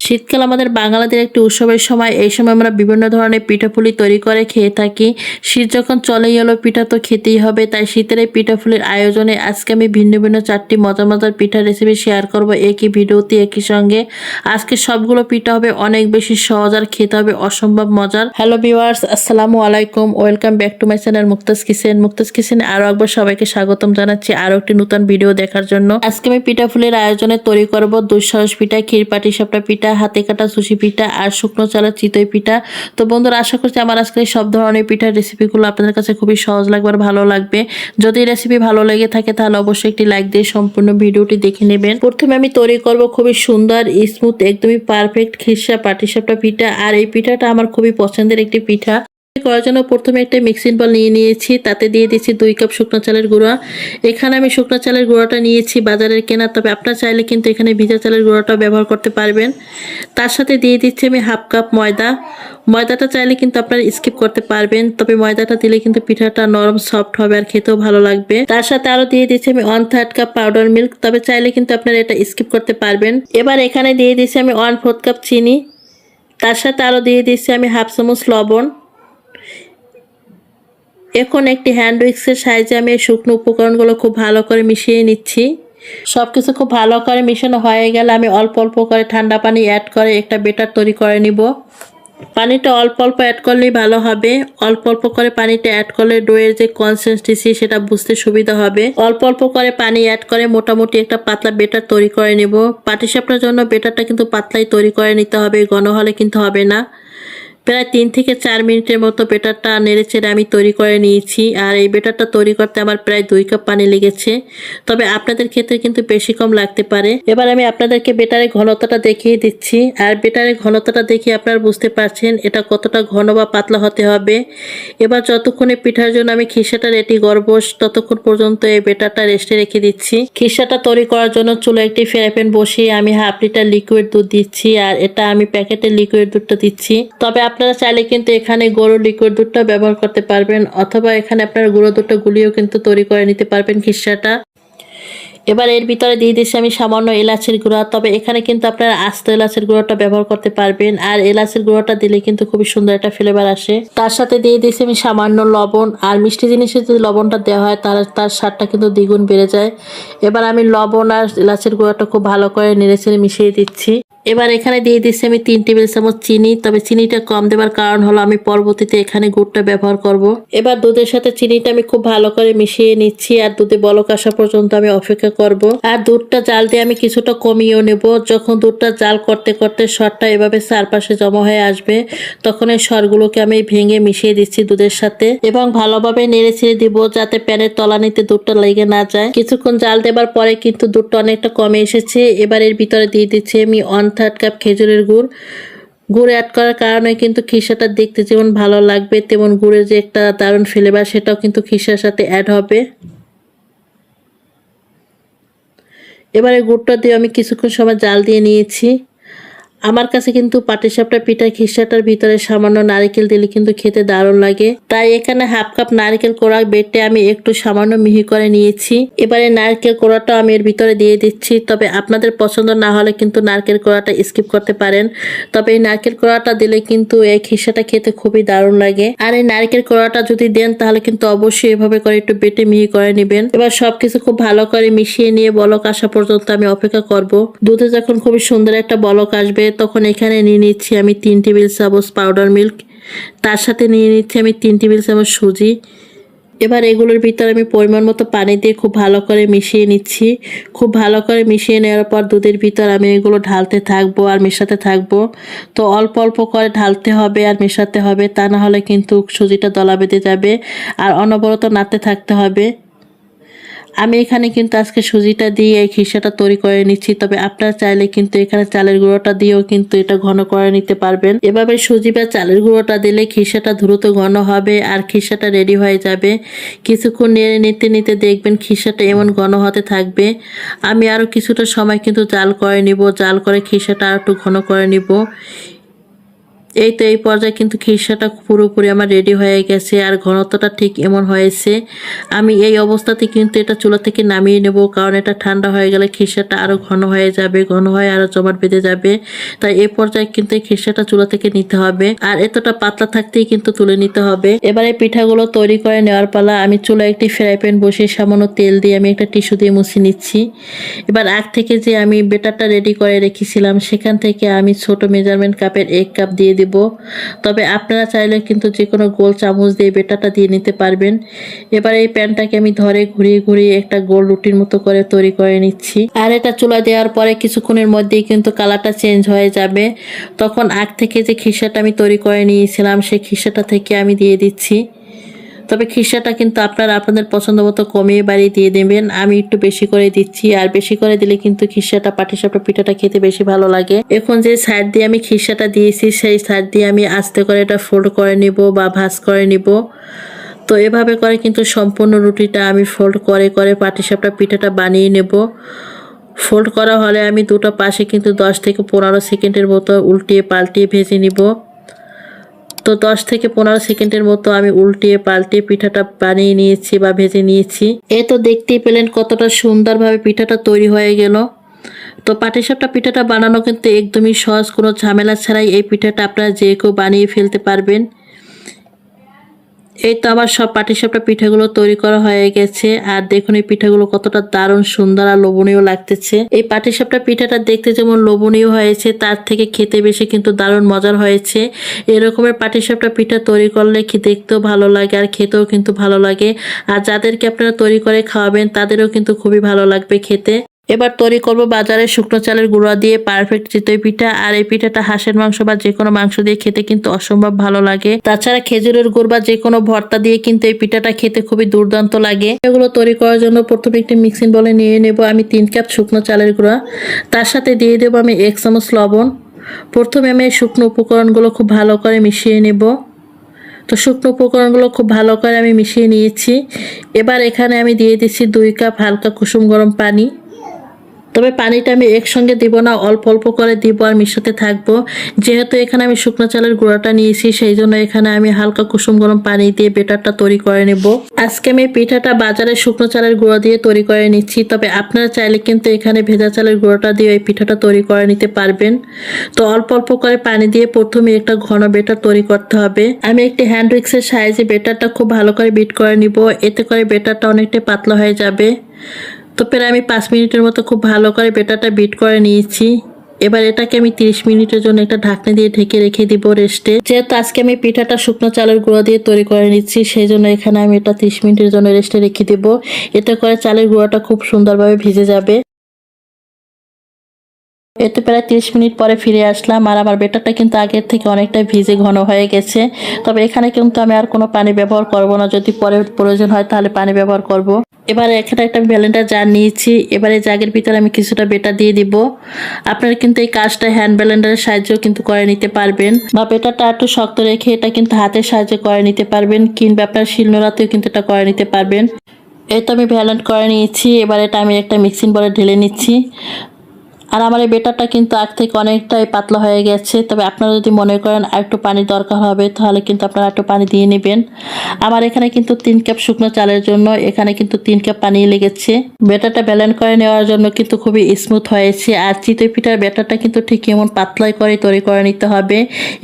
শীতকাল আমাদের বাঙালিদের একটি উৎসবের সময়। এই সময় আমরা বিভিন্ন ধরনের পিঠাপুলি তৈরি করে খেয়ে থাকি। শীত যখন চলেই এলো, পিঠা তো খেতেই হবে। তাই শীতের এই পিঠাপুলির আয়োজনে আজকে আমি ভিন্ন ভিন্ন চারটি মজার মজার পিঠা রেসিপি শেয়ার করব একই ভিডিওতে, একই সঙ্গে। আজকে সবগুলো পিঠা হবে অনেক বেশি সহজ আর খেতে হবে অসম্ভব মজার। হ্যালো ভিউয়ার্স আসসালামু আলাইকুম। Welcome back to my channel Muktaj kitchen Muktaj কিচেনে আরও একবার সবাইকে স্বাগতম জানাচ্ছি আরও একটি নতুন ভিডিও দেখার জন্য। আজকে আমি পিঠাফুলির আয়োজনে তৈরি করব দুঃসাহস পিঠা ক্ষীর পাটি সাপটা পিঠা হাতে কাটা সুশি পিঠা আর শুকনো চালের চিতই পিঠা। তো বন্ধুরা, আশা করছি আমার আজকে সব ধরনের পিঠার রেসিপিগুলো আপনাদের কাছে খুবই সহজ লাগবে আর ভালো লাগবে। যদি রেসিপি ভালো লেগে থাকে, তাহলে অবশ্যই একটি লাইক দিয়ে সম্পূর্ণ ভিডিওটি দেখে নেবেন। প্রথমে আমি তৈরি করব খুবই সুন্দর স্মুথ একদমই পারফেক্ট খিসা পাটিসাপটা পিঠা। আর এই পিঠাটা আমার খুবই পছন্দের একটি পিঠা। করার জন্য প্রথমে একটা মিক্সিং বল নিয়ে নিয়েছি, তাতে দিয়ে দিচ্ছি দুই কাপ শুকনো চালের গুঁড়া। এখানে আমি শুকনো চালের গুঁড়াটা নিয়েছি বাজারের কেনা, তবে আপনার চাইলে কিন্তু এখানে ভিজা চালের গুঁড়াটাও ব্যবহার করতে পারবেন। তার সাথে দিয়ে দিচ্ছি আমি হাফ কাপ ময়দা। ময়দাটা চাইলে কিন্তু আপনারা স্কিপ করতে পারবেন, তবে ময়দাটা দিলে কিন্তু পিঠাটা নরম সফট হবে আর খেতেও ভালো লাগবে। তার সাথে আরও দিয়ে দিচ্ছি আমি one third cup powder milk তবে চাইলে কিন্তু আপনারা এটা স্কিপ করতে পারবেন। এবার এখানে দিয়ে দিচ্ছি আমি ওয়ান ফোর্থ কাপ চিনি। তার সাথে আরও দিয়ে দিচ্ছি আমি হাফ চামচ লবণ। এখন একটি হ্যান্ড উইক্সের সাহায্যে আমি এই শুকনো উপকরণগুলো খুব ভালো করে মিশিয়ে নিচ্ছি। সব কিছু খুব ভালো করে মিশানো হয়ে গেলে আমি অল্প অল্প করে ঠান্ডা পানি অ্যাড করে একটা বেটার তৈরি করে নিব। পানিটা অল্প অল্প অ্যাড করলেই ভালো হবে। অল্প অল্প করে পানিটা অ্যাড করলে ডোয়ের যে কনসিস্টেন্সি সেটা বুঝতে সুবিধা হবে। অল্প অল্প করে পানি অ্যাড করে মোটামুটি একটা পাতলা বেটার তৈরি করে নেব। পাটিসাপটার জন্য বেটারটা কিন্তু পাতলাই তৈরি করে নিতে হবে, ঘন হলে কিন্তু হবে না। প্রায় তিন থেকে চার মিনিটের মতো বেটারটা নেড়ে চেড়ে আমি তৈরি করে নিয়েছি, আর এই বেটারটা তৈরি করতে আমার প্রায় দুই কাপ পানি লেগেছে। তবে আপনাদের ক্ষেত্রে কিন্তু বেশি কম লাগতে পারে। এবার আমি আপনাদেরকে বেটারের ঘনতাটা দেখিয়ে দিচ্ছি, আর বেটারের ঘনতাটা দেখে আপনারা বুঝতে পারছেন এটা কতটা ঘন বা পাতলা হতে হবে। এবার যতক্ষণে পিঠার জন্য আমি খিসাটা রেডি করব, ততক্ষণ পর্যন্ত এই বেটারটা রেস্টে রেখে দিচ্ছি। খিসাটা তৈরি করার জন্য চুলো একটি ফ্রাই বসিয়ে আমি হাফ লিটার লিকুইড দুধ দিচ্ছি, আর এটা আমি প্যাকেটের লিকুইড দুধটা দিচ্ছি। তবে আপনারা চাইলে কিন্তু এখানে গরুর লিকুইড দুধটা ব্যবহার করতে পারবেন, অথবা এখানে আপনারা গুঁড়ো দুধটা গুলিয়েও কিন্তু তৈরি করে নিতে পারবেন খিসাটা। এবার এর ভিতরে দিয়ে দিচ্ছি আমি সামান্য এলাচের গুঁড়া, তবে এখানে কিন্তু আপনারা আস্ত এলাচের গুঁড়োটা ব্যবহার করতে পারবেন, আর এলাচের গুঁড়োটা দিলে কিন্তু খুবই সুন্দর একটা ফ্লেভার আসে। তার সাথে দিয়ে দিচ্ছি আমি সামান্য লবণ, আর মিষ্টি জিনিসে যদি লবণটা দেওয়া হয় তার তার স্বাদটা কিন্তু দ্বিগুণ বেড়ে যায়। এবার আমি লবণ আর এলাচের গুঁড়োটা খুব ভালো করে নেড়ে চেড়ে মিশিয়ে দিচ্ছি। এবার এখানে দিয়ে দিচ্ছি আমি তিন টেবিল চামচ চিনি, তবে চিনিটা কম দেওয়ার কারণ হলো আমি পরবর্তীতে এখানে গুড়টা ব্যবহার করব। এবার দুধের সাথে চিনিটা আমি খুব ভালো করে মিশিয়ে নিচ্ছি আর দুধে বলক আসা পর্যন্ত আমি অপেক্ষা করব। আর দুধটা জাল দিয়ে আমি কিছুটা কমিয়েও নেব যখন দুধটা জাল করতে করতে সরটা এভাবে চারপাশে জমা হয়ে আসবে, তখন এই সরগুলোকে আমি ভেঙে মিশিয়ে দিচ্ছি দুধের সাথে এবং ভালোভাবে নেড়ে ছেড়ে দিব যাতে প্যানের তলানিতে দুধটা লেগে না যায় কিছুক্ষণ জাল দেবার পরে কিন্তু দুধটা অনেকটা কমে এসেছে এবার এর ভিতরে দিয়ে দিচ্ছি আমি ওয়ান থার্ড কাপ খেজুরের গুড়। গুড় অ্যাড করার কারণে কিন্তু খিসাটা দেখতে যেমন ভালো লাগবে, তেমন গুড়ের যে একটা দারুণ ফ্লেভার সেটাও কিন্তু খিসার সাথে অ্যাড হবে। এবারে গুড়টা দিয়ে আমি কিছুক্ষণ সময় জাল দিয়ে নিয়েছি। আমার কাছে কিন্তু পাটিসাপটা পিঠা খিসাটার ভিতরে সামান্য নারিকেল দিলে কিন্তু খেতে দারুণ লাগে। তাই এখানে হাফ কাপ নারকেল কোড়া বেটে আমি একটু সামান্য মিহি করে নিয়েছি। এবারে নারকেল কোড়াটা আমি এর ভিতরে দিয়ে দিচ্ছি। তবে আপনাদের পছন্দ না হলে কিন্তু নারকেল কোড়াটা স্কিপ করতে পারেন। তবে এই নারকেল কোড়াটা দিলে কিন্তু এই খিসাটা খেতে খুবই দারুণ লাগে। আর এই নারকেল কোড়াটা যদি দেন, তাহলে কিন্তু অবশ্যই এভাবে করে একটু বেটে মিহি করে নেবেন। এবার সবকিছু খুব ভালো করে মিশিয়ে নিয়ে বলক আসা পর্যন্ত আমি অপেক্ষা করব। দুধে যখন খুবই সুন্দর একটা বলক আসবে তখন এখানে নিয়ে নিচ্ছি আমি তিন টেবিল চামচ পাউডার মিল্ক তার সাথে নিয়ে নিচ্ছি আমি তিন টেবিল চামচ সুজি। এবার এগুলোর ভিতরে আমি পরিমাণ মতো পানি দিয়ে খুব ভালো করে মিশিয়ে নিচ্ছি। খুব ভালো করে মিশিয়ে নেওয়ার পর দুধের ভিতর আমি এগুলো ঢালতে থাকব আর মেশাতে থাকব। তো অল্প অল্প করে ঢালতে হবে আর মেশাতে হবে, তা না হলে কিন্তু সুজিটা দলা বেঁধে যাবে আর অনবরত নাড়তে থাকতে হবে। আমি এখানে কিন্তু আজকে সুজিটা দিয়ে এই খিসাটা তৈরি করে নিচ্ছি, তবে আপনারা চাইলে কিন্তু এখানে চালের গুঁড়োটা দিয়েও কিন্তু এটা ঘন করে নিতে পারবেন। এভাবে সুজি বা চালের গুঁড়োটা দিলে খিসাটা দ্রুত ঘন হবে আর খিসাটা রেডি হয়ে যাবে। কিছুক্ষণ নেড়ে নিতে নিতে দেখবেন খিসাটা এমন ঘন হতে থাকবে। আমি আরও কিছুটা সময় কিন্তু জাল করে নিব, জাল করে খিসাটা আর একটু ঘন করে নিব। এই তো এই পর্যায়ে কিন্তু খিরসাটা পুরোপুরি আমার রেডি হয়ে গেছে আর ঘনত্বটা ঠিক এমন হয়েছে। আমি এই অবস্থাতে কিন্তু এটা চুলা থেকে নামিয়ে নেব কারণ এটা ঠান্ডা হয়ে গেলে খিরসাটা আরও ঘন হয়ে যাবে, ঘন হয়ে আরও জমাট বেঁধে যাবে। তাই এই পর্যায়ে কিন্তু এই খিরসাটা চুলা থেকে নিতে হবে আর এতটা পাতলা থাকতেই কিন্তু তুলে নিতে হবে। এবারে পিঠাগুলো তৈরি করে নেওয়ার পালা আমি চুলা একটি ফ্রাই প্যান বসিয়ে সামান্য তেল দিয়ে আমি একটা টিস্যু দিয়ে মুছে নিচ্ছি। এবার আগ থেকে যে আমি বেটারটা রেডি করে রেখেছিলাম, সেখান থেকে আমি ছোট মেজারমেন্ট কাপের এক কাপ দিয়ে দিব। তবে আপনারা চাইলে কিন্তু যে কোনো গোল চামচ দিয়ে বেটাটা দিয়ে নিতে পারবেন। এবার এই প্যানটাকে আমি ধরে ঘুরিয়ে ঘুরিয়ে একটা গোল রুটির মতো করে তৈরি করে নিচ্ছি। আর এটা চুলা দেওয়ার পরে কিছুক্ষণের মধ্যেই কিন্তু কালারটা চেঞ্জ হয়ে যাবে। তখন আগ থেকে যে খিসাটা আমি তৈরি করে নিয়েছিলাম, সেই খিসাটা থেকে আমি দিয়ে দিচ্ছি। তবে খিসাটা কিন্তু আপনারা আপনাদের পছন্দ মতো কমিয়ে বাড়িয়ে দিয়ে দেবেন। আমি একটু বেশি করে দিচ্ছি, আর বেশি করে দিলে কিন্তু খিসাটা পাটিসাপটা পিঠাটা খেতে বেশি ভালো লাগে। এখন যে সাইড দিয়ে আমি খিসাটা দিয়েছি, সেই সাইড দিয়ে আমি আস্তে করে এটা ফোল্ড করে নিব বা ভাজ করে নিব। তো এভাবে করে কিন্তু সম্পূর্ণ রুটিটা আমি ফোল্ড করে করে পাটিসাপটা পিঠাটা বানিয়ে নেব। ফোল্ড করা হলে আমি দুটো পাশে কিন্তু দশ থেকে পনেরো সেকেন্ডের মতো উল্টিয়ে পাল্টিয়ে ভেজে নিব। তো দশ থেকে পনেরো সেকেন্ডের মতো আমি উল্টিয়ে পাল্টিয়ে পিঠাটা বানিয়ে নিয়েছি বা ভেজে নিয়েছি। এ তো দেখতেই পেলেন কতটা সুন্দরভাবে পিঠাটা তৈরি হয়ে গেল। তো পাটিসাপটা পিঠাটা বানানো কিন্তু একদমই সহজ, কোনো ঝামেলা ছাড়াই এই পিঠাটা আপনারা যে কেউ বানিয়ে ফেলতে পারবেন। এই তো আবার সব পাটিসাপটা পিঠাগুলো তৈরি করা হয়ে গেছে। আর দেখুন এই পিঠাগুলো কতটা দারুণ সুন্দর আর লোভনীয় লাগতেছে। এই পাটিসাপটা পিঠাটা দেখতে যেমন লোভনীয় হয়েছে, তার থেকে খেতে বেশি কিন্তু দারুণ মজার হয়েছে। এরকমের পাটিসাপটা পিঠা তৈরি করলে দেখতেও ভালো লাগে আর খেতেও কিন্তু ভালো লাগে। আর যাদেরকে আপনারা তৈরি করে খাওয়াবেন, তাদেরও কিন্তু খুবই ভালো লাগবে খেতে। এবার তৈরি করব বাজারে শুকনো চালের গুঁড়া দিয়ে পারফেক্ট চিতই পিঠা। আর এই পিঠাটা হাঁসের মাংস বা যে কোনো মাংস দিয়ে খেতে কিন্তু অসম্ভব ভালো লাগে। তাছাড়া খেজুরের গুড় বা যে কোনো ভর্তা দিয়ে কিন্তু এই পিঠাটা খেতে খুবই দুর্দান্ত লাগে। এগুলো তৈরি করার জন্য প্রথমে একটি মিক্সিং বলে নিয়ে নেব আমি তিন কাপ শুকনো চালের গুঁড়া। তার সাথে দিয়ে দেবো আমি এক চামচ লবণ। প্রথমে আমি এই শুকনো উপকরণগুলো খুব ভালো করে মিশিয়ে নেব। তো শুকনো উপকরণগুলো খুব ভালো করে আমি মিশিয়ে নিয়েছি। এবার এখানে আমি দিয়ে দিচ্ছি দুই কাপ হালকা কুসুম গরম পানি। তবে পানিটা আমি একসঙ্গে দিব না, অল্প অল্প করে দিব আর মিশাতে থাকব। যেহেতু এখানে আমি শুকনো চালের গুঁড়াটা নিয়েছি, সেই জন্য এখানে আমি হালকা কুসুম গরম পানি দিয়ে বেটারটা তৈরি করে নেব। আজকে আমি পিঠাটা বাজারে শুকনো চালের গুঁড়া দিয়ে তৈরি করে নিচ্ছি, তবে আপনারা চাইলে কিন্তু এখানে ভেজা চালের গুঁড়োটা দিয়ে এই পিঠাটা তৈরি করে নিতে পারবেন। তো অল্প অল্প করে পানি দিয়ে প্রথমে একটা ঘন বেটার তৈরি করতে হবে। আমি একটি হ্যান্ড উইক্সের সাহায্যে বেটারটা খুব ভালো করে বিট করে নিব, এতে করে বেটারটা অনেকটা পাতলা হয়ে যাবে। তো প্রায় আমি পাঁচ মিনিটের মতো খুব ভালো করে বেটাটা বিট করে নিয়েছি। এবার এটাকে আমি 30 মিনিটের জন্য একটা ঢাকনা দিয়ে ঢেকে রেখে দিব রেস্টে। যেহেতু আজকে আমি পিঠাটা শুকনো চালের গুঁড়ো দিয়ে তৈরি করে নিচ্ছি, সেই জন্য এখানে আমি এটা 30 মিনিটের জন্য রেস্টে রেখে দিব। এতে করে চালের গুঁড়োটা খুব সুন্দরভাবে ভিজে যাবে। এতে প্রায় তিরিশ মিনিট পরে ফিরে আসলাম আর আমার বেটারটা কিন্তু আগের থেকে অনেকটা ভিজে ঘন হয়ে গেছে। তবে এখানে কিন্তু আমি আর কোনো পানি ব্যবহার করব না। যদি পরে প্রয়োজন হয় তাহলে পানি ব্যবহার করব। এবারে এখানে একটা ব্যালেন্ডার জার নিয়েছি। এবারে জাগের ভিতরে আমি কিছুটা বেটা দিয়ে দিব। আপনারা কিন্তু এই কাজটা হ্যান্ড ব্যালেন্ডারের সাহায্যেও কিন্তু করে নিতে পারবেন। বা বেটারটা একটু শক্ত রেখে এটা কিন্তু হাতের সাহায্যে করে নিতে পারবেন, কিংবা আপনার শিলনোড়াতেও কিন্তু এটা করে নিতে পারবেন। এই তো আমি ভ্যালেন্ট করে নিয়েছি। এবার এটা আমি একটা মিক্সিং বলে ঢেলে নিচ্ছি। আর আমার এই বেটারটা কিন্তু আগ থেকে অনেকটাই পাতলা হয়ে গেছে। তবে আপনারা যদি মনে করেন আর একটু পানি দরকার হবে, তাহলে কিন্তু আপনারা একটু পানি দিয়ে নেবেন। আমার এখানে কিন্তু তিন কাপ শুকনো চালের জন্য এখানে কিন্তু তিন কাপ পানি লেগেছে। বেটারটা ব্যালেন্স করে নেওয়ার জন্য কিন্তু খুবই স্মুথ হয়েছে। আর চিতই পিঠার ব্যাটারটা কিন্তু ঠিক এমন পাতলাই করে তৈরি করে নিতে হবে।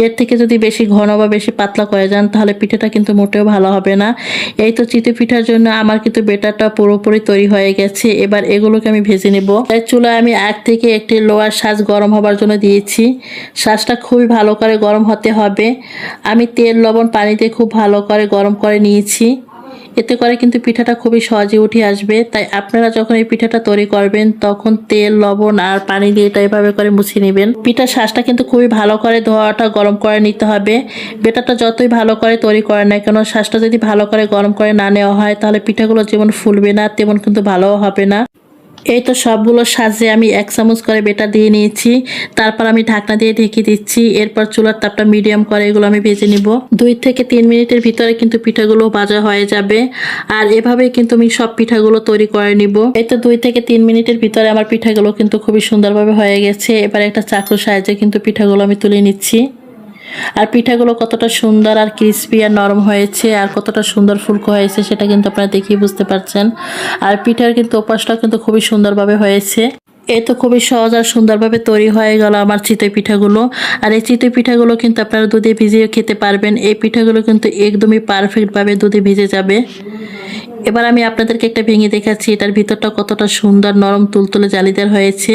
এর থেকে যদি বেশি ঘন বা বেশি পাতলা করে যান, তাহলে পিঠাটা কিন্তু মোটেও ভালো হবে না। এই তো চিতই পিঠার জন্য আমার কিন্তু বেটারটা পুরোপুরি তৈরি হয়ে গেছে। এবার এগুলোকে আমি ভেজে নেব। তাই চুলায় আমি আগ থেকে একটি লোয়ার সাজ গরম হবার জন্য দিয়েছি। সাজটা খুবই ভালো করে গরম হতে হবে। আমি তেল, লবণ, পানিতে খুব ভালো করে গরম করে নিয়েছি। এতে করে কিন্তু পিঠাটা খুবই সহজে উঠে আসবে। তাই আপনারা যখন এই পিঠাটা তৈরি করবেন, তখন তেল, লবণ আর পানি দিয়ে এটা এভাবে করে মুছে নেবেন। পিঠার শ্বাসটা কিন্তু খুবই ভালো করে ধোয়াটা গরম করে নিতে হবে। বেটাটা যতই ভালো করে তৈরি করে না কেন, শ্বাসটা যদি ভালো করে গরম করে না নেওয়া হয়, তাহলে পিঠাগুলো যেমন ফুলবে না, তেমন কিন্তু ভালোও হবে না। এই তো সবগুলো সাজে আমি এক চামচ করে বেটা দিয়ে নিয়েছি। তারপর আমি ঢাকনা দিয়ে ঢেকে দিচ্ছি। এরপর চুলার তাপটা মিডিয়াম করে এগুলো আমি ভেজে নিব। দুই থেকে তিন মিনিটের ভিতরে কিন্তু পিঠাগুলো ভাজা হয়ে যাবে। আর এভাবেই কিন্তু আমি সব পিঠাগুলো তৈরি করে নিব। এই তো দুই থেকে তিন মিনিটের ভিতরে আমার পিঠাগুলো কিন্তু খুবই সুন্দরভাবে হয়ে গেছে। এবার একটা চাকুর সাহায্যে কিন্তু পিঠাগুলো আমি তুলে নিচ্ছি। আর পিঠাগুলো কতটা সুন্দর আর ক্রিসপি আর নরম হয়েছে আর কতটা সুন্দর ফুলকো হয়েছে, সেটা কিন্তু আপনারা দেখেই বুঝতে পারছেন। আর পিঠার কিন্তু উপাসটাও কিন্তু খুবই সুন্দরভাবে হয়েছে। এই তো খুবই সহজ আর সুন্দরভাবে তৈরি হয়ে গেল আমার চিতই পিঠাগুলো। আর এই চিতই পিঠাগুলো কিন্তু আপনারা দুধে ভিজিয়ে খেতে পারবেন। এই পিঠাগুলো কিন্তু একদমই পারফেক্টভাবে দুধে ভিজে যাবে। এবার আমি আপনাদেরকে একটা ভেঙে দেখাচ্ছি। এটার ভিতরটা কতটা সুন্দর নরম তুলতুলে জালিদার হয়েছে।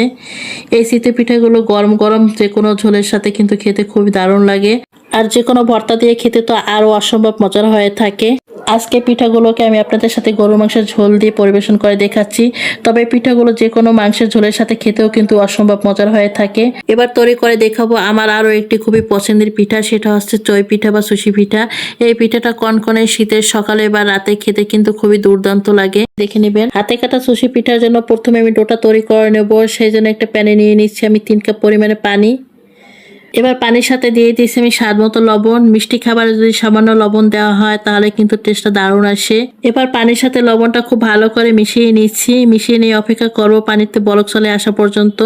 এই শীতে পিঠাগুলো গরম গরম যে কোনো ঝোলের সাথে কিন্তু খেতে খুবই দারুণ লাগে। আর যে কোনো ভর্তা দিয়ে খেতে তো আরও অসম্ভব মজার হয়ে থাকে। আজকে পিঠাগুলোকে আমি আপনাদের সাথে গরু মাংসের ঝোল দিয়ে পরিবেশন করে দেখাচ্ছি। তবে পিঠাগুলো যে কোনো মাংসের ঝোলের সাথে খেতেও কিন্তু অসম্ভব মজার হয়ে থাকে। এবার তৈরি করে দেখাবো আমার আরও একটি খুবই পছন্দের পিঠা, সেটা হচ্ছে চই পিঠা বা সুশি পিঠা। এই পিঠাটা কনকনে শীতের সকালে বা রাতে খেতে কিন্তু খুবই দুর্দান্ত লাগে। দেখে নেবেন, হাতে কাটা সুশি পিঠার জন্য প্রথমে আমি ডোটা তৈরি করে নেব। সেই জন্য একটা প্যানে নিয়ে নিচ্ছি আমি তিন কাপ পরিমাণে পানি। এবার পানির সাথে দিয়ে দিয়েছি আমি স্বাদ মতো লবণ। মিষ্টি খাবারে যদি সামান্য লবণ দেওয়া হয়, তাহলে কিন্তু টেস্টটা দারুণ আসে। এবার পানির সাথে লবণটা খুব ভালো করে মিশিয়ে নিচ্ছি। মিশিয়ে নিয়ে অপেক্ষা করব পানিতে বলক চলে আসা পর্যন্ত।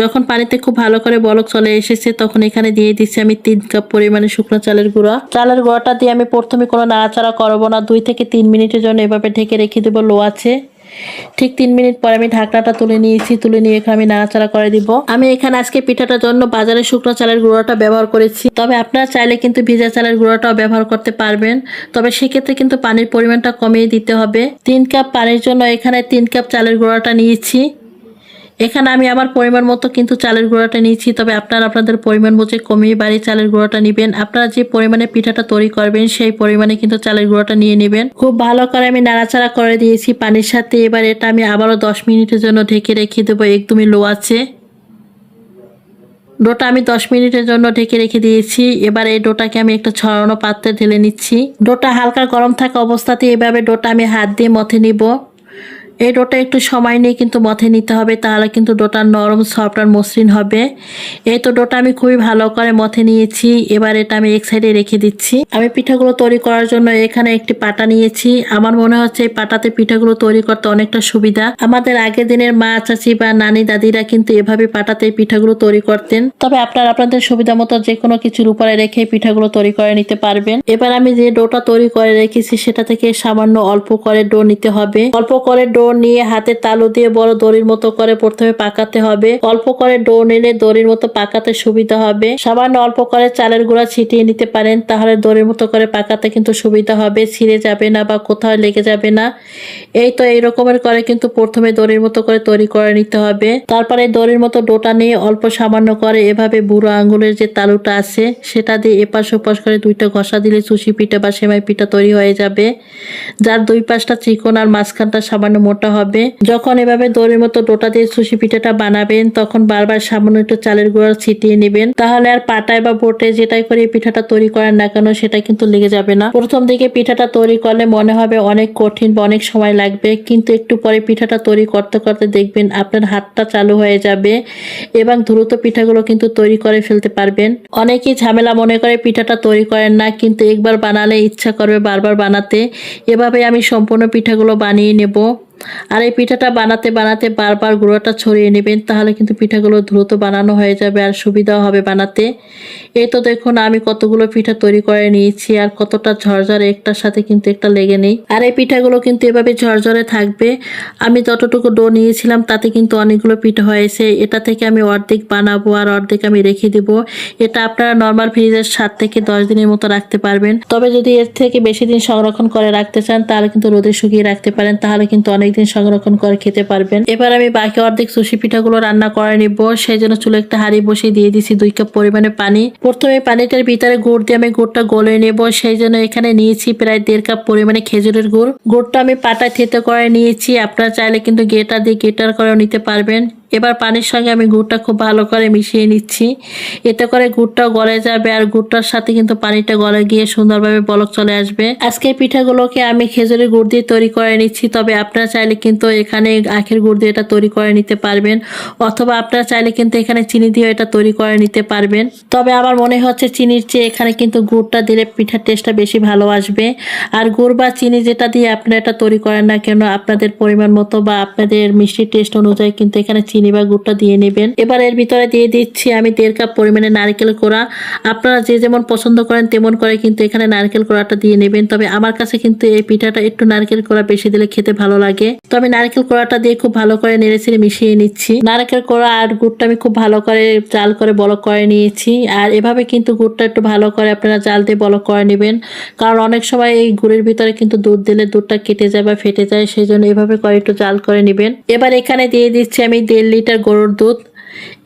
যখন পানিতে খুব ভালো করে বলক চলে এসেছে, তখন এখানে দিয়ে দিচ্ছি আমি তিন কাপ পরিমাণে শুকনো চালের গুঁড়া। চালের গুঁড়াটা দিয়ে আমি প্রথমে কোনো নাড়াচাড়া করব না। দুই থেকে তিন মিনিটের জন্য এভাবে ঢেকে রেখে দেবো লো আছে ঠিক তিন মিনিট পরে আমি ঢাকনাটা তুলে নিয়েছি, তুলে নিয়ে এখানে আমি নাড়াচাড়া করে দিব। আমি এখানে আজকে পিঠাটার জন্য বাজারে শুকনো চালের গুঁড়োটা ব্যবহার করেছি। তবে আপনারা চাইলে কিন্তু ভিজা চালের গুঁড়োটাও ব্যবহার করতে পারবেন। তবে সেক্ষেত্রে কিন্তু পানির পরিমাণটা কমিয়ে দিতে হবে। তিন কাপ পানির জন্য এখানে তিন কাপ চালের গুঁড়োটা নিয়েছি। এখানে আমি আমার পরিমাণ মতো কিন্তু চালের গুঁড়াটা নিয়েছি, তবে আপনারা আপনাদের পরিমাণ বুঝে কমিয়ে বাড়ি চালের গুঁড়াটা নেবেন। আপনারা যে পরিমাণে পিঠাটা তৈরি করবেন, সেই পরিমাণে কিন্তু চালের গুঁড়াটা নিয়ে নেবেন। খুব ভালো করে আমি নাড়াচাড়া করে দিয়েছি পানির সাথে, এবার এটা আমি আবারও দশ মিনিটের জন্য ঢেকে রেখে দেবো, একদমই লো আছে। ডোটা আমি দশ মিনিটের জন্য ঢেকে রেখে দিয়েছি, এবার এই ডোটাকে আমি একটা ছড়ানো পাত্রে ঢেলে নিচ্ছি। ডোটা হালকা গরম থাকা অবস্থাতে এভাবে ডোটা আমি হাত দিয়ে মথে নিব। এই ডোটা একটু সময় নিয়ে কিন্তু মথে নিতে হবে, তাহলে কিন্তু ডোটা নরম, সফট আর মসৃণ হবে। এই তো ডোটা আমি খুবই ভালো করে মথে নিয়েছি, এবার এটা আমি এক সাইডে রেখে দিচ্ছি। আমি পিঠাগুলো তৈরি করার জন্য এখানে একটি পাটা নিয়েছি। আমার মনে হচ্ছে এই পাটাতে পিঠাগুলো তৈরি করতে অনেকটা সুবিধা। আমাদের আগের দিনের মা, চাচি বা নানি, দাদিরা কিন্তু এভাবে পাটাতে পিঠাগুলো তৈরি করতেন। তবে আপনারা আপনাদের সুবিধা মতো যে কোনো কিছুর উপরে রেখে পিঠাগুলো তৈরি করে নিতে পারবেন। এবার আমি যে ডোটা তৈরি করে রেখেছি, সেটা থেকে সামান্য অল্প করে ডো নিতে হবে। অল্প করে ডো নিয়ে হাতে তালু দিয়ে বড় দড়ির মতো করে প্রথমে পাকাতে হবে। অল্প করে ডো নিলে দড়ির মতো পাকাতে সুবিধা হবে। সামান্য অল্প করে চালের গুঁড়া ছিটিয়ে নিতে পারেন, তাহলে দড়ির মতো করে পাকাতে কিন্তু সুবিধা হবে। ছিঁড়ে যাবে না বা কোথাও লেগে যাবে না। এই তো এই রকমের করে কিন্তু প্রথমে দড়ির মতো করে তৈরি করে নিতে হবে। তারপরে দড়ির মতো ডোটা নিয়ে অল্প সামান্য করে এভাবে বুড়ো আঙুলের যে তালুটা আছে, সেটা দিয়ে এপাশ ওপাশ করে দুইটা ঘষা দিলে সুশি পিঠা বা সেমাই পিঠা তৈরি হয়ে যাবে। যার দুই পাশটা চিকন আর মাঝখানটা সামান্য মোটা হবে। যখন এভাবে দড়ির মতো ডোটা দিয়ে সুশি পিঠাটা বানাবেন, তখন বারবার সামান্য একটু চালের গুঁড়া ছিটিয়ে নেবেন। তাহলে আর পাটায় বা বোটে যেটাই করে পিঠাটা তৈরি করেন না কেন, সেটা কিন্তু লেগে যাবে না। প্রথম দিকে পিঠাটা তৈরি করলে মনে হবে অনেক কঠিন বা অনেক সময় লাগবে, কিন্তু একটু পরে পিঠাটা তৈরি করতে করতে দেখবেন আপনার হাতটা চালু হয়ে যাবে এবং দ্রুত পিঠাগুলো কিন্তু তৈরি করে ফেলতে পারবেন। অনেকেই ঝামেলা মনে করে পিঠাটা তৈরি করেন না, কিন্তু একবার বানালে ইচ্ছা করবে বারবার বানাতে। এভাবে আমি সম্পূর্ণ পিঠাগুলো বানিয়ে নেব। আর এই পিঠাটা বানাতে বানাতে বারবার গুঁড়োটা ছড়িয়ে নেবেন, তাহলে কিন্তু পিঠাগুলো দ্রুত বানানো হয়ে যাবে আর সুবিধাও হবে বানাতে। এই তো দেখুন, আমি কতগুলো পিঠা তৈরি করে নিয়েছি আর কতটা ঝরঝরে একটার সাথে কিন্তু একটা লেগে নেই। আর এই পিঠাগুলো কিন্তু এভাবে ঝরঝরে থাকবে। আমি যতটুকু ডো নিয়েছিলাম, তাতে কিন্তু অনেকগুলো পিঠা হয়েছে। এটা থেকে আমি অর্ধেক বানাবো আর অর্ধেক আমি রেখে দিব। এটা আপনারা নর্মাল ফ্রিজের সাত থেকে দশ দিনের মতো রাখতে পারবেন। তবে যদি এর থেকে বেশি দিন সংরক্ষণ করে রাখতে চান, তাহলে কিন্তু রোদে শুকিয়ে রাখতে পারেন, তাহলে কিন্তু অনেকদিন সংরক্ষণ করে খেতে পারবেন। এবার আমি বাকি অর্ধেক সুশি পিঠাগুলো রান্না করে নিব। সেই জন্য চুলে একটা হাড়ি বসিয়ে দিয়ে দিছি দুই কাপ পরিমাণে পানি। প্রথমে পানিটার ভিতরে গুড় দিয়ে আমি গুড়টা গলে নেব। সেই জন্য এখানে নিয়েছি প্রায় দেড় কাপ পরিমাণে খেজুরের গুড়। গুড়টা আমি পাটায় থেতে করে নিয়েছি। আপনারা চাইলে কিন্তু গেটার দিয়ে গেটার করে নিতে পারবেন। এবার পানির সঙ্গে আমি গুড়টা খুব ভালো করে মিশিয়ে নিচ্ছি। এতে করে গুড়টাও গলে যাবে আর গুড়টার সাথে কিন্তু পানিটা গলে গিয়ে সুন্দরভাবে বলক চলে আসবে। আজকে পিঠাগুলোকে আমি খেজুরের গুড় দিয়ে তৈরি করে নিচ্ছি, তবে আপনারা চাইলে কিন্তু এখানে আখের গুড় দিয়ে এটা তৈরি করে নিতে পারবেন, অথবা আপনারা চাইলে কিন্তু এখানে চিনি দিয়ে এটা তৈরি করে নিতে পারবেন। তবে আমার মনে হচ্ছে চিনির চেয়ে এখানে কিন্তু গুড়টা দিলে পিঠার টেস্টটা বেশি ভালো আসবে। আর গুড় বা চিনি যেটা দিয়ে আপনারা এটা তৈরি করেন না কেন, আপনাদের পরিমাণ মতো বা আপনাদের মিষ্টির টেস্ট অনুযায়ী কিন্তু এখানে চিনি বা গুড়টা দিয়ে নেবেন। এবার এর ভিতরে দিয়ে দিচ্ছি আমি দেড় কাপ পরিমাণে নারকেল কোড়া। আপনারা যে যেমন পছন্দ করেন তেমন করে কিন্তু এখানে নারকেল কোড়াটা দিয়ে নেবেন। তবে আমার কাছে কিন্তু এই পিঠাটা একটু নারকেল কোড়া বেশি দিলে খেতে ভালো লাগে। তো আমি নারকেল কোড়াটা দিয়ে খুব ভালো করে নেড়ে চেড়ে মিশিয়ে নিচ্ছি। নারকেল কোড়া আর গুড়টা আমি খুব ভালো করে জাল করে বলক করে নিয়েছি। আর এভাবে কিন্তু গুড়টা একটু ভালো করে আপনারা জাল দিয়ে বলক করে নেবেন। কারণ অনেক সময় এই গুড়ের ভিতরে কিন্তু দুধ দিলে দুধটা কেটে যায় বা ফেটে যায়, সেই জন্য এভাবে করে একটু জাল করে নেবেন। এবার এখানে দিয়ে দিচ্ছি আমি দেড় লিটার গরুর দুধ।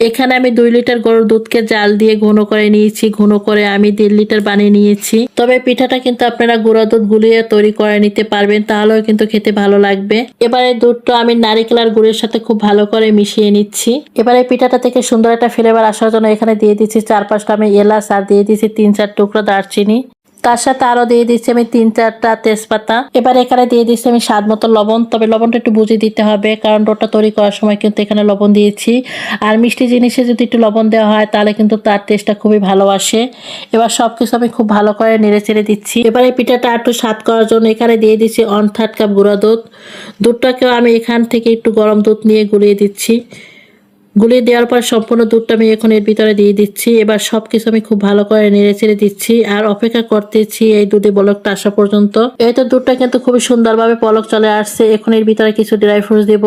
এখানে আমি দুই লিটার গরুর দুধকে জাল দিয়ে ঘন করে নিয়েছি, ঘন করে আমি দেড় লিটার বানিয়ে নিয়েছি। তবে পিঠাটা কিন্তু আপনারা গুঁড়া দুধ গুলিয়ে তৈরি করে নিতে পারবেন, তাহলেও কিন্তু খেতে ভালো লাগবে। এবারে দুধটা আমি নারিকেল আর গুড়ের সাথে খুব ভালো করে মিশিয়ে নিচ্ছি। এবারে পিঠাটা থেকে সুন্দর একটা ফ্লেভার আসার জন্য এখানে দিয়ে দিচ্ছি চার পাঁচটা আমি এলাচ আর দিয়ে দিচ্ছি তিন চার টুকরো দারচিনি। তার সাথে আরও দিয়ে দিচ্ছি আমি তিন চারটা তেজপাতা। এবার এখানে দিয়ে দিচ্ছি আমি স্বাদ মতো লবণ। তবে লবণটা একটু বুঝে দিতে হবে, কারণ ডোটা তৈরি করার সময় কিন্তু এখানে লবণ দিয়েছি। আর মিষ্টি জিনিসে যদি একটু লবণ দেওয়া হয়, তাহলে কিন্তু তার টেস্টটা খুবই ভালো আসে। এবার সব কিছু আমি খুব ভালো করে নেড়ে চেড়ে দিচ্ছি। এবার এই পিঠাটা একটু স্বাদ করার জন্য এখানে দিয়ে দিচ্ছি ওয়ান থার্ড কাপ গুঁড়া দুধ। দুধটাকেও আমি এখান থেকে একটু গরম দুধ নিয়ে গুলিয়ে দিচ্ছি। গুলিয়ে দেওয়ার পর সম্পূর্ণ দুধটা আমি এখন এর ভিতরে দিয়ে দিচ্ছি। এবার সব কিছু আমি খুব ভালো করে নেড়ে চেড়ে দিচ্ছি আর অপেক্ষা করতেছি এই দুধে বলকটা আসা পর্যন্ত। এই তো দুধটা কিন্তু খুবই সুন্দরভাবে পলক চলে আসছে। এখন এর ভিতরে কিছু ড্রাই ফ্রুটস দেব।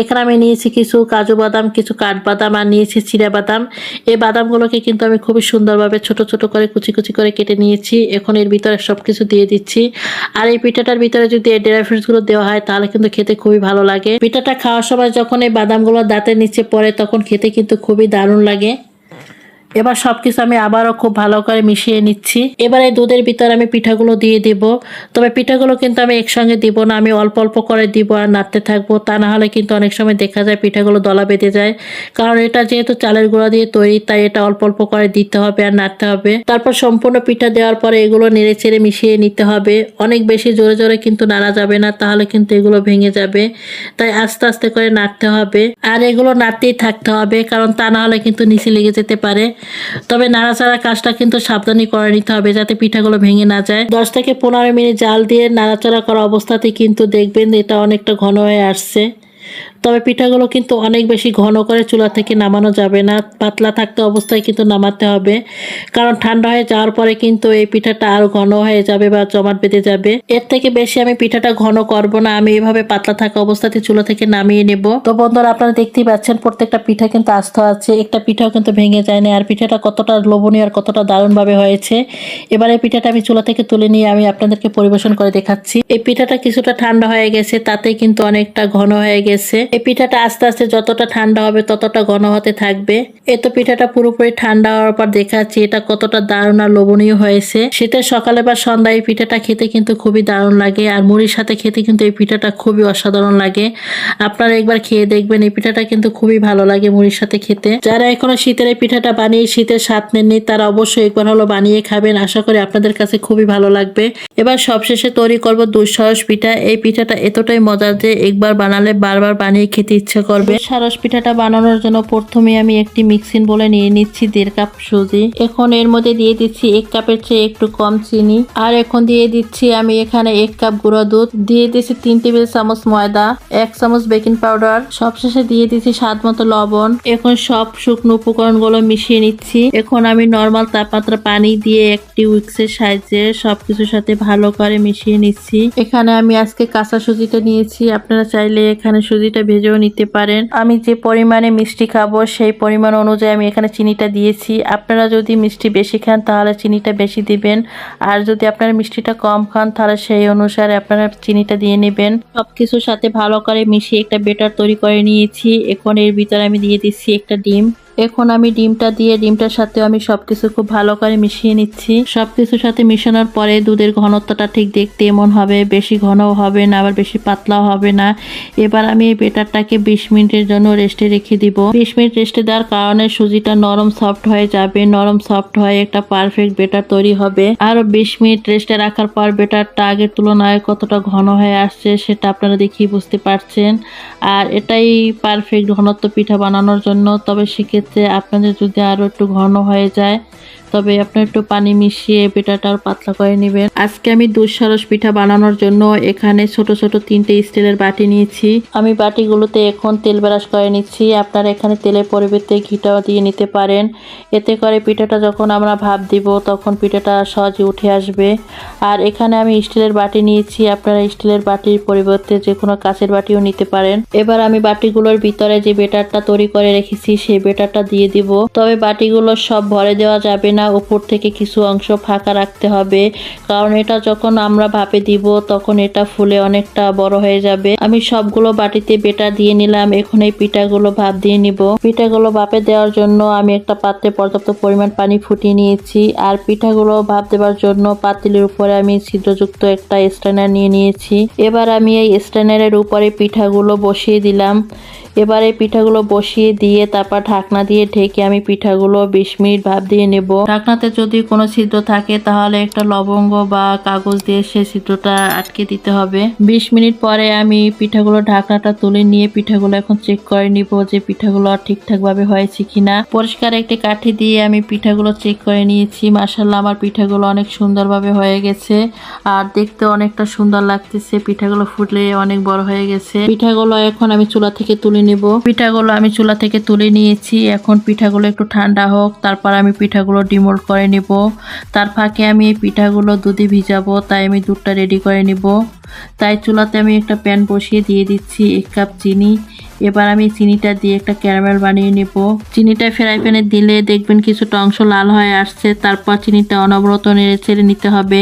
এখানে আমি নিয়েছি কিছু কাজু বাদাম, কিছু কাঠবাদাম আর নিয়েছি চিড়া বাদাম। এই বাদামগুলোকে কিন্তু আমি খুবই সুন্দরভাবে ছোট ছোট করে কুচি কুচি করে কেটে নিয়েছি। এখন এর ভিতরে সব কিছু দিয়ে দিচ্ছি। আর এই পিঠাটার ভিতরে যদি এই ড্রাই ফ্রুটসগুলো দেওয়া হয় তাহলে কিন্তু খেতে খুবই ভালো লাগে। পিঠাটা খাওয়ার সময় যখন এই বাদামগুলো দাঁতের নিচে পড়ে তখন খেতে কিন্তু খুবই দারুণ লাগে। এবার সবকিছু আমি আবারও খুব ভালো করে মিশিয়ে নিচ্ছি। এবার এই দুধের ভিতরে আমি পিঠাগুলো দিয়ে দিব। তবে পিঠাগুলো কিন্তু আমি একসঙ্গে দিব না, আমি অল্প অল্প করে দিব আর নাড়তে থাকব। তা না হলে কিন্তু অনেক সময় দেখা যায় পিঠাগুলো দলা বেঁধে যায়। কারণ এটা যেহেতু চালের গুঁড়া দিয়ে তৈরি, তাই এটা অল্প অল্প করে দিতে হবে আর নাড়তে হবে। তারপর সম্পূর্ণ পিঠা দেওয়ার পরে এগুলো নেড়ে চেড়ে মিশিয়ে নিতে হবে। অনেক বেশি জোরে জোরে কিন্তু নাড়া যাবে না, তাহলে কিন্তু এগুলো ভেঙে যাবে। তাই আস্তে আস্তে করে নাড়তে হবে। আর এগুলো নাড়তেই থাকতে হবে, কারণ তা না হলে কিন্তু নিচে লেগে যেতে পারে। তবে নাড়াচাড়া কাজটা কিন্তু সাবধানে করে নিতে হবে যাতে পিঠাগুলো ভেঙে না যায়। দশ থেকে পনেরো মিনিট জাল দিয়ে নাড়াচাড়া করা অবস্থাতে কিন্তু দেখবেন এটা অনেকটা ঘন হয়ে আসছে। তবে পিঠাগুলো কিন্তু অনেক বেশি ঘন করে চুলা থেকে নামানো যাবে না, পাতলা থাকতে অবস্থায় কিন্তু নামাতে হবে। কারণ ঠান্ডা হয়ে যাওয়ার পরে কিন্তু এই পিঠাটা আরও ঘন হয়ে যাবে বা জমাট বেঁধে যাবে। এর থেকে বেশি আমি পিঠাটা ঘন করব না, আমি এভাবে পাতলা থাকা অবস্থাতে চুলা থেকে নামিয়ে নেব। তো বন্ধুরা, আপনারা দেখতেই পাচ্ছেন প্রত্যেকটা পিঠা কিন্তু আস্ত আছে, একটা পিঠাও কিন্তু ভেঙে যায় না। আর পিঠাটা কতটা লোভনীয় আর কতটা দারুণভাবে হয়েছে। এবারে পিঠাটা আমি চুলা থেকে তুলে নিয়ে আমি আপনাদেরকে পরিবেশন করে দেখাচ্ছি। এই পিঠাটা কিছুটা ঠান্ডা হয়ে গেছে, তাতে কিন্তু অনেকটা ঘন হয়ে গেছে। এই পিঠাটা আস্তে আস্তে যতটা ঠান্ডা হবে ততটা ঘন হতে থাকবে। এ তো পিঠাটা পুরোপুরি ঠান্ডা হওয়ার পর দেখাচ্ছি এটা কতটা দারুণ আর লোভনীয় হয়েছে। শীতের সকালে বা সন্ধ্যায় এই পিঠাটা খেতে কিন্তু খুবই দারুণ লাগে আর মুড়ির সাথে খেতে কিন্তু এই পিঠাটা খুবই অসাধারণ লাগে। আপনারা একবার খেয়ে দেখবেন, এই পিঠাটা কিন্তু খুবই ভালো লাগে মুড়ির সাথে খেতে। যারা এখনও শীতের এই পিঠাটা বানিয়ে শীতের স্বাদ নেননি, তারা অবশ্যই একবার হলো বানিয়ে খাবেন। আশা করি আপনাদের কাছে খুবই ভালো লাগবে। এবার সবশেষে তৈরি করব দুঃসাহস পিঠা। এই পিঠাটা এতটাই মজার যে একবার বানালে বারবার বানিয়ে খেতে ইচ্ছে করবে। সারস পিঠাটা বানানোর জন্য প্রথমে আমি একটি মিক্সিং বলে নিয়ে নিচ্ছি দেড় কাপ সুজি। এখন এর মধ্যে দিয়ে দিচ্ছি এক কাপের চেয়ে একটু কম চিনি। আর এখন দিয়ে দিচ্ছি আমি এখানে এক কাপ গুঁড়ো দুধ। দিয়ে দিচ্ছি তিন টেবিল চামচ ময়দা, এক চামচ বেকিং পাউডার। সবশেষে দিয়ে দিচ্ছি স্বাদ মতো লবণ। এখন সব শুকনো উপকরণগুলো মিশিয়ে নিচ্ছি। এখন আমি নর্মাল তাপমাত্রা পানি দিয়ে একটি উইক্সের সাহায্যে সবকিছুর সাথে ভালো করে মিশিয়ে নিচ্ছি। এখানে আমি আজকে কাঁচা সুজিটা নিয়েছি। আপনারা চাইলে এখানে সুজিটা ভেজেও নিতে পারেন। আমি যে পরিমাণে মিষ্টি খাব, সেই পরিমাণ অনুযায়ী আমি এখানে চিনিটা দিয়েছি। আপনারা যদি মিষ্টি বেশি খান, তাহলে চিনিটা বেশি দিবেন। আর যদি আপনারা মিষ্টিটা কম খান, তাহলে সেই অনুসারে আপনারা চিনিটা দিয়ে নেবেন। সব কিছুর সাথে ভালো করে মিশিয়ে একটা বেটার তৈরি করে নিয়েছি। এখন এর ভিতরে আমি দিয়ে দিচ্ছি একটা ডিম। এখন আমি ডিমটা দিয়ে, ডিমটার সাথে আমি সবকিছু খুব ভালো করে মিশিয়ে নিচ্ছি। সবকিছুর সাথে মিশানোর পরে দুধের ঘনত্বটা ঠিক দেখতে এমন হবে, বেশি ঘনও হবে না, আবার বেশি পাতলাও হবে না। এবার আমি এই বেটারটাকে বিশ মিনিটের জন্য রেস্টে রেখে দিব। বিশ মিনিট রেস্টে দেওয়ার কারণে সুজিটা নরম সফট হয়ে যাবে, নরম সফট হয়ে একটা পারফেক্ট বেটার তৈরি হবে। আরও বিশ মিনিট রেস্টে রাখার পর বেটারটা আগের তুলনায় কতটা ঘন হয়ে আসছে সেটা আপনারা দেখেই বুঝতে পারছেন। আর এটাই পারফেক্ট ঘনত্ব পিঠা বানানোর জন্য, তবে সেক্ষেত্রে আপনাদের যদি আরও একটু ঘন হয়ে যায় তবে আপনার একটু পানি মিশিয়ে পিঠাটা আর পাতলা করে নেবেন। আজকে আমি দুধ সরস পিঠা বানানোর জন্য এখানে ছোট ছোট তিনটে স্টিলের বাটি নিয়েছি। আমি বাটিগুলোতে এখন তেল ব্রাশ করে নিচ্ছি। আপনারা এখানে তেলের পরিবর্তে ঘিটাও দিয়ে নিতে পারেন। এতে করে পিঠাটা যখন আমরা ভাপ দিব, তখন পিঠাটা সহজে উঠে আসবে। আর এখানে আমি স্টিলের বাটি নিয়েছি। আপনারা স্টিলের বাটির পরিবর্তে যে কোনো কাঁচের বাটিও নিতে পারেন। এবার আমি বাটিগুলোর ভিতরে যে বেটারটা তৈরি করে রেখেছি, সেই বেটারটা দিয়ে দিব। তবে বাটিগুলো সব ভরে দেওয়া যাবে না। উপর থেকে কিছু অংশ ফাঁকা রাখতে হবে। কারণ এটা যখন আমরা ভাপে দিব, তখন এটা ফুলে অনেকটা বড় হয়ে যাবে। আমি সবগুলো বাটিতে বেটা দিয়ে নিলাম। এখন এই পিঠাগুলো ভাপ দিয়ে নিব। পিঠাগুলো ভাপে দেওয়ার জন্য আমি একটা পাত্রে পর্যাপ্ত পরিমাণ পানি ফুটিয়ে নিয়েছি। আর পিঠাগুলো ভাপ দেওয়ার জন্য পাতিলের উপরে আমি ছিদ্রযুক্ত একটা স্ট্যান্ডার নিয়ে নিয়েছি। এবার আমি এই স্ট্যান্ডারের উপরে পিঠাগুলো বসিয়ে দিলাম। এবার এই পিঠাগুলো বসিয়ে দিয়ে তারপর ঢাকনা দিয়ে ঢেকে আমি পিঠাগুলো বিশ মিনিট ভাপ দিয়ে নেব। ঢাকনাতে যদি কোনো ছিদ্র থাকে তাহলে একটা লবঙ্গ বা কাগজ দিয়ে সেই ছিদ্রটা আটকে দিতে হবে। বিশ মিনিট পরে আমি পিঠাগুলো ঢাকনাটা তুলে নিয়ে পিঠাগুলো এখন চেক করে নিব যে পিঠাগুলো ঠিকঠাক ভাবে হয়েছে কিনা। পরিষ্কার একটি কাঠি দিয়ে আমি পিঠাগুলো চেক করে নিয়েছি। মাসাল্লাহ আমার পিঠাগুলো অনেক সুন্দরভাবে হয়ে গেছে। আর দেখতে অনেকটা সুন্দর লাগতেছে। পিঠাগুলো ফুটলে অনেক বড় হয়ে গেছে। পিঠাগুলো এখন আমি চুলা থেকে তুলে নিব। পিঠাগুলো আমি চুলা থেকে তুলে নিয়েছি। এখন পিঠাগুলো একটু ঠান্ডা হোক, তারপর আমি পিঠাগুলো ডিমোল্ড করে নিব। তার ফাঁকে আমি এই পিঠাগুলো দুধে ভিজাবো, তাই আমি দুধটা রেডি করে নিব। তাই চুলাতে আমি একটা প্যান বসিয়ে দিয়ে দিচ্ছি এক কাপ চিনি। এবার আমি চিনিটা দিয়ে একটা ক্যারামেল বানিয়ে নেব। চিনিটা ফ্রাই প্যানে দিলে দেখবেন কিছুটা অংশ লাল হয়ে আসছে। তারপর চিনিটা অনবরত নেড়ে ছেড়ে নিতে হবে।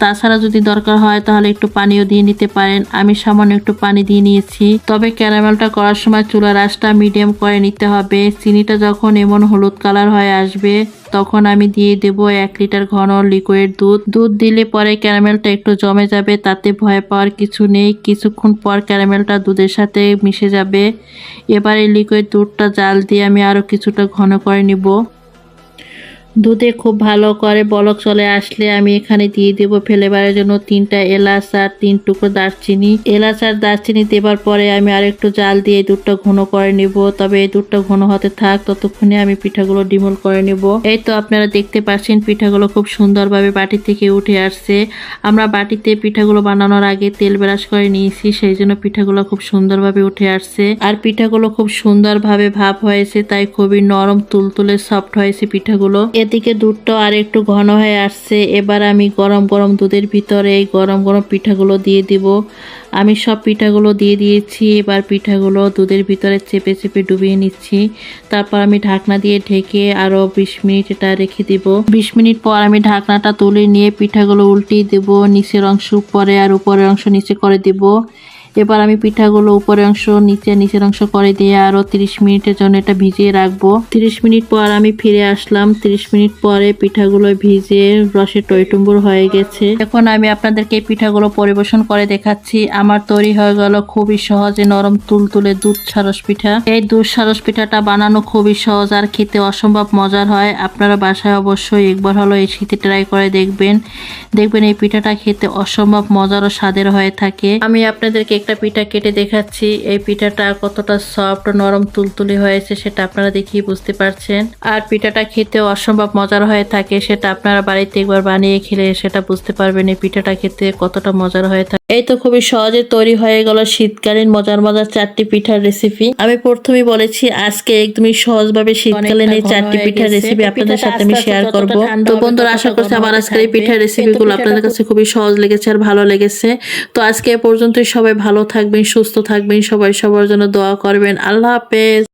তাছাড়া যদি দরকার হয় তাহলে একটু পানিও দিয়ে নিতে পারেন। আমি সামান্য একটু পানি দিয়ে নিয়েছি। তবে ক্যারামেলটা করার সময় চুলার আঁচটা মিডিয়াম করে নিতে হবে। চিনিটা যখন এমন হলুদ কালার হয়ে আসবে, তখন আমি দিয়ে দেব এক লিটার ঘন লিকুইড দুধ। দুধ দিলে পরে ক্যারামেলটা একটু জমে যাবে, তাতে ভয় পাওয়ার কিছু নেই, কিছুক্ষণ পর ক্যারামেলটা দুধের সাথে মিশে যাবে। এবার এই লিকুইড দুধটা জাল দিয়ে আমি আরও কিছুটা ঘন করে নিব। দুধে খুব ভালো করে বলক চলে আসলে আমি এখানে দিয়ে দেবো ফ্লেভারের জন্য তিনটা এলাচ আর তিন টুকরো দারচিনি। এলাচ আর দারচিনি দেবার পরে আমি আর একটু জাল দিয়ে দুধটা ঘন করে নিব। তবে এই দুধটা ঘন হতে থাক, ততক্ষণে আমি পিঠাগুলো ডিমল করে নিব। এই তো আপনারা দেখতে পাচ্ছেন পিঠাগুলো খুব সুন্দরভাবে বাটি থেকে উঠে আসছে। আমরা বাটিতে পিঠাগুলো বানানোর আগে তেল ব্রাশ করে নিয়েছি, সেই জন্য পিঠাগুলো খুব সুন্দরভাবে উঠে আসছে। আর পিঠাগুলো খুব সুন্দরভাবে ভাব হয়েছে, তাই খুবই নরম, তুলতুলে, সফট হয়েছে পিঠাগুলো। এদিকে দুধটাও আর একটু ঘন হয়ে আসছে, এবার আমি গরম গরম দুধের ভিতরে এই গরম গরম পিঠাগুলো দিয়ে দিব। আমি সব পিঠাগুলো দিয়ে দিয়েছি, এবার পিঠাগুলো দুধের ভিতরে চেপে চেপে ডুবিয়ে নিচ্ছি। তারপর আমি ঢাকনা দিয়ে ঢেকে আরও বিশ মিনিট এটা রেখে দিব। বিশ মিনিট পর আমি ঢাকনাটা তুলে নিয়ে পিঠাগুলো উল্টিয়ে দেব, নিচের অংশ উপরে আর উপরের অংশ নিচে করে দেব। এবার আমি পিঠাগুলো উপরের অংশ, নিচে, নিচের অংশ করে দিয়ে আরও 30 মিনিটের জন্য এটা ভিজিয়ে রাখব। 30 মিনিট পর আমি ফিরে আসলাম। 30 মিনিট পরে পিঠাগুলো ভিজে রসে টইটুম্বুর হয়ে গেছে। এখন আমি আপনাদেরকে এই পিঠাগুলো পরিবেশন করে দেখাচ্ছি। আমার তৈরি হয়ে গেল খুবই সহজে নরম তুলতুলে দুধ সারস পিঠা। এই দুধ সারস পিঠাটা বানানো খুবই সহজ আর খেতে অসম্ভব মজার হয়। আপনারা বাসায় অবশ্যই একবার হলো এই শীতে ট্রাই করে দেখবেন। দেখবেন এই পিঠাটা খেতে অসম্ভব মজার ও স্বাদের হয়ে থাকে। আমি আপনাদেরকে একটা পিঠা কেটে দেখাচ্ছি। এই পিঠাটা কতটা সফট নরম তুলতুলি হয়েছে সেটা আপনারা দেখিয়ে বুঝতে পারছেন। আর পিঠাটা খেতে অসম্ভব মজার হয়ে থাকে সেটা আপনারা বাড়িতে একবার বানিয়ে খেলে সেটা বুঝতে পারবেন এই পিঠাটা খেতে কতটা মজার হয়ে থাকে। এই তো খুবই সহজে তৈরি হয়ে গেল শীতকালীন মজার মজার চারটি পিঠার রেসিপি আমি প্রথমেই বলেছি আজকে একদমই সহজভাবে শীতকালীন এই চারটি পিঠার রেসিপি আপনাদের সাথে আমি শেয়ার করব। তো বন্ধুরা আশা করছি আমার আজকের এই পিঠার রেসিপিগুলো আপনাদের কাছে খুবই সহজ লেগেছে আর ভালো লেগেছে। তো আজকে এ পর্যন্তই সবাই ভালো থাকবেন সুস্থ থাকবেন সবাই সবার জন্য দোয়া করবেন। আল্লাহ হাফেজ।